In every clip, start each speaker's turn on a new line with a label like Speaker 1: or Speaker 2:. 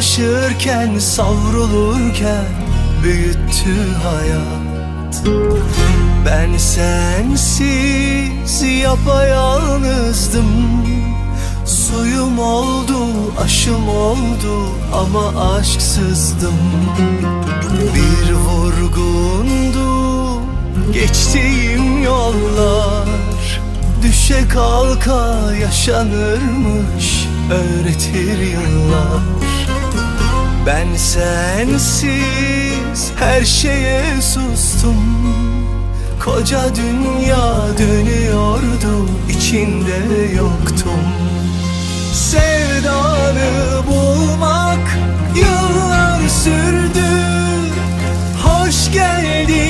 Speaker 1: hoyrat Savaşırken savrulurken büyüttü hayat. Ben sensiz yapayalnızdım. Suyum oldu, aşım oldu ama aşksızdım. Bir vurgundu geçtiğim yollar. Düşe kalka yaşanırmış öğretir yıllar Ben sensiz her şeye sustum. Koca dünya dönüyordu içinde yoktum. Sevdanı bulmak yıllar sürdü. Hoş geldin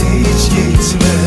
Speaker 1: hiç gitme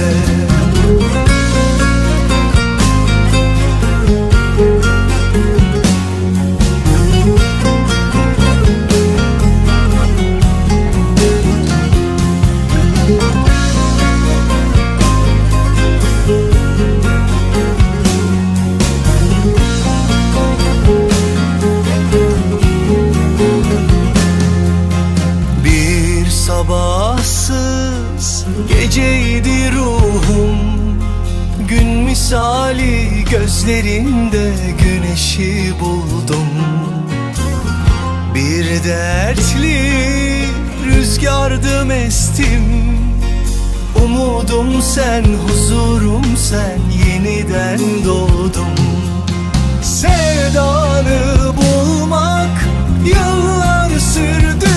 Speaker 1: gözlerinde güneşi buldum. Bir dertli rüzgardım estim Umudum sen, huzurum sen Yeniden doğdum. Sevdanı bulmak yıllar sürdü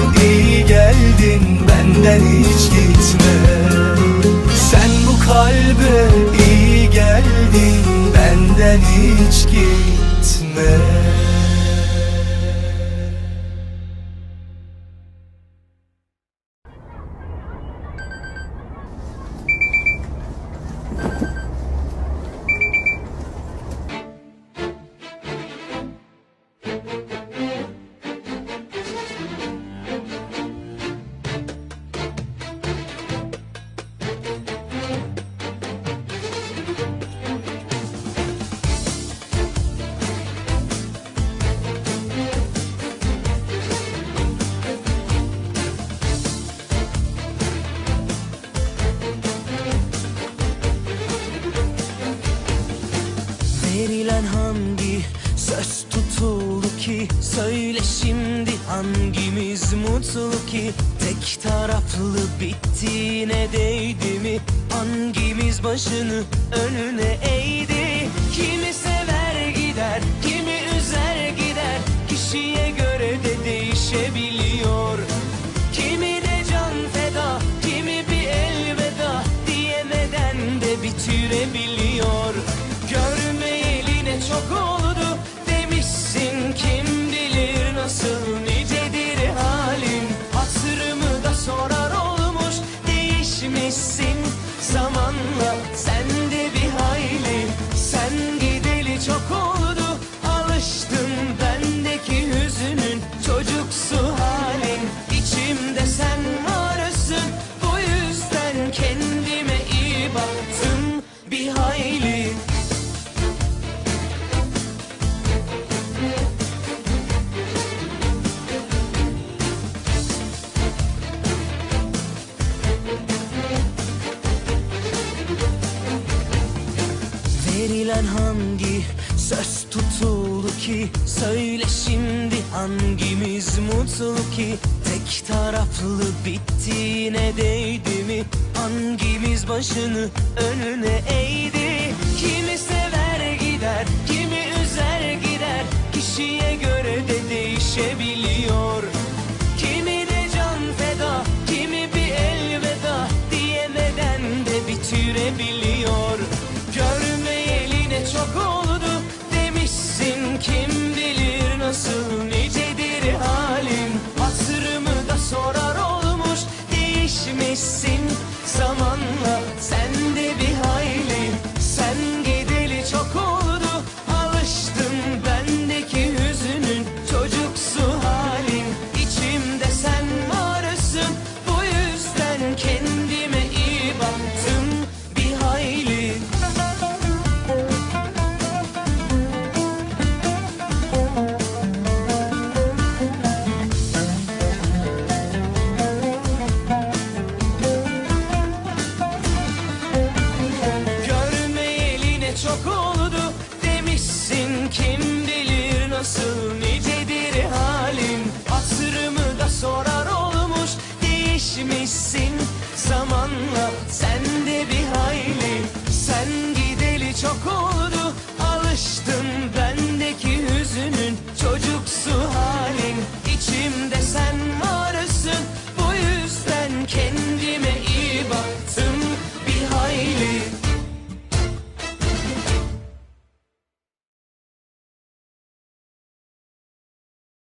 Speaker 1: benden hiç gitme. Sen bu kalbe iyi geldin benden hiç gitme
Speaker 2: ki Tek taraflı bittiğine değdi mi? Hangimiz başını önüne eğdi? Kimi sever gider kimi üzer gider. Kişiye göre de değişebiliyor Verilen hangi söz tutuldu ki? Söyle şimdi hangimiz mutlu ki? Tek taraflı bittiğine değdi mi? Hangimiz başını önüne eğdi? Kimi sever gider kimi üzer gider. Kişiye göre de değişebiliyor cool. Sen de bir hayli Sen gideli çok oldu